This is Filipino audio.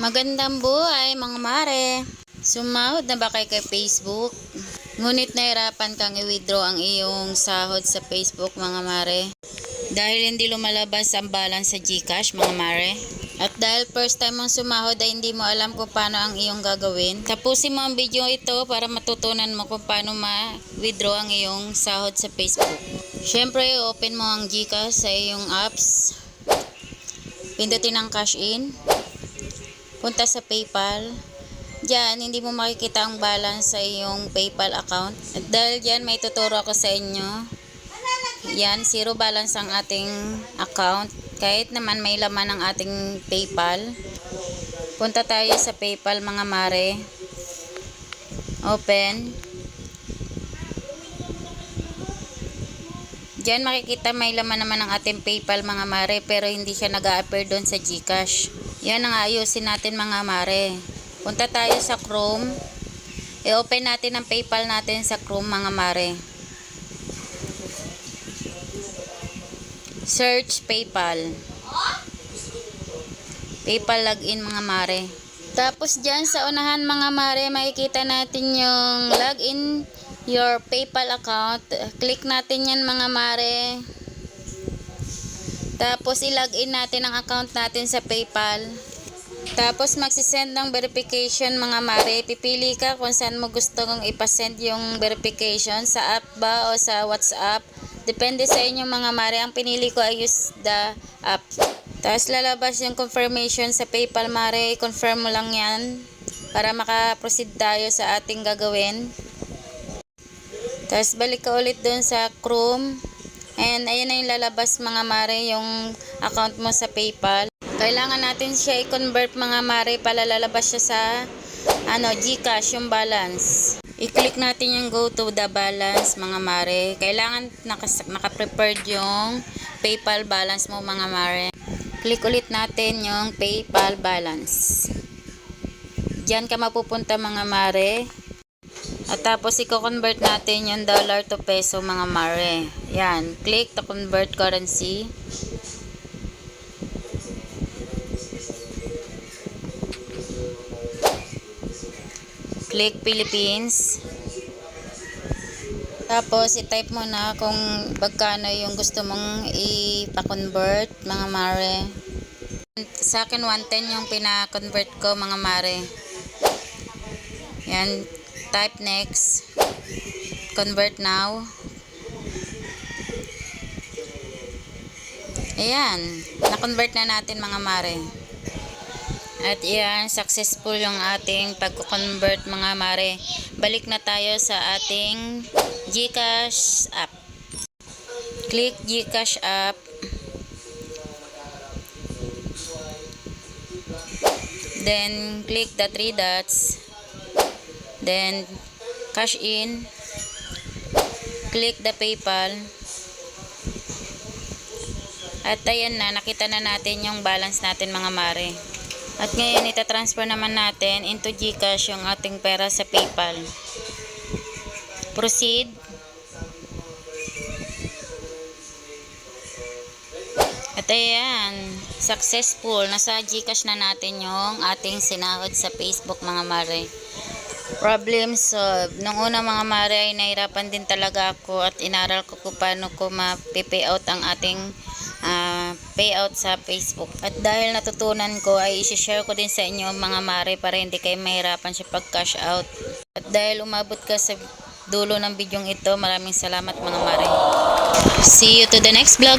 Magandang buhay mga mare. Sumahod na ba kay kay Facebook? Ngunit nahirapan kang i-withdraw ang iyong sahod sa Facebook mga mare. Dahil hindi lumalabas ang balance sa GCash mga mare. At dahil first time mong sumahod ay hindi mo alam kung paano ang iyong gagawin, tapusin mo ang video ito para matutunan mo kung paano ma-withdraw ang iyong sahod sa Facebook. Siyempre, open mo ang GCash sa iyong apps. Pindutin ang cash in. Punta sa PayPal. Diyan, hindi mo makikita ang balance sa iyong PayPal account. At dahil diyan, may tuturo ako sa inyo. Yan, zero balance ang ating account. Kahit naman may laman ang ating PayPal. Punta tayo sa PayPal mga mare. Open. Diyan makikita may laman naman ang ating PayPal mga mare pero hindi siya nag-a-appear doon sa GCash. Yan ang ayusin natin mga mare. Punta tayo sa Chrome. I-open natin ang PayPal natin sa Chrome mga mare. Search PayPal. PayPal login mga mare. Tapos dyan sa unahan mga mare, makikita natin yung login your PayPal account. Click natin yan mga mare. Tapos ilogin natin ang account natin sa PayPal. Tapos magsisend ng verification mga mare. Pipili ka kung saan mo gusto kong ipasend yung verification. Sa app ba o sa WhatsApp. Depende sa inyo mga mare. Ang pinili ko ay use the app. Tapos lalabas yung confirmation sa PayPal mare. I-confirm mo lang yan. Para makaproceed tayo sa ating gagawin. Tapos balik ka ulit dun sa Chrome. And ayan na yung lalabas mga mare yung account mo sa PayPal. Kailangan natin siya i-convert mga mare para lalabas siya sa ano, GCash yung balance. I-click natin yung go to the balance mga mare. Kailangan naka-prepared yung PayPal balance mo mga mare. Click ulit natin yung PayPal balance. Diyan ka mapupunta mga mare. At tapos i-convert natin yung dollar to peso mga mare. Yan, click to convert currency. Click Philippines. Tapos i-type mo na kung magkano yung gusto mong ipa-convert mga mare. Sa akin 110 yung pina-convert ko mga mare. Yan, type next. Convert now. Ayan, na-convert na natin mga mare. At yan, successful yung ating pag-convert mga mare. Balik na tayo sa ating GCash app. Click GCash app. Then, click the three dots. Then, cash in. Click the PayPal. At ayan na, nakita na natin yung balance natin mga mare. At ngayon, itatransfer naman natin into GCash yung ating pera sa PayPal. Proceed. At ayan, successful. Nasa GCash na natin yung ating sinahod sa Facebook mga mare. Problem solved. Nung una mga mare ay nahirapan din talaga ako at inaral ko kung paano ko ma-pay out ang ating ah, payout sa Facebook. At dahil natutunan ko ay isi-share ko din sa inyo mga mare para hindi kayo mahirapan sa pag-cash out. At dahil umabot ka sa dulo ng bidyong ito, maraming salamat mga mare. See you to the next vlog.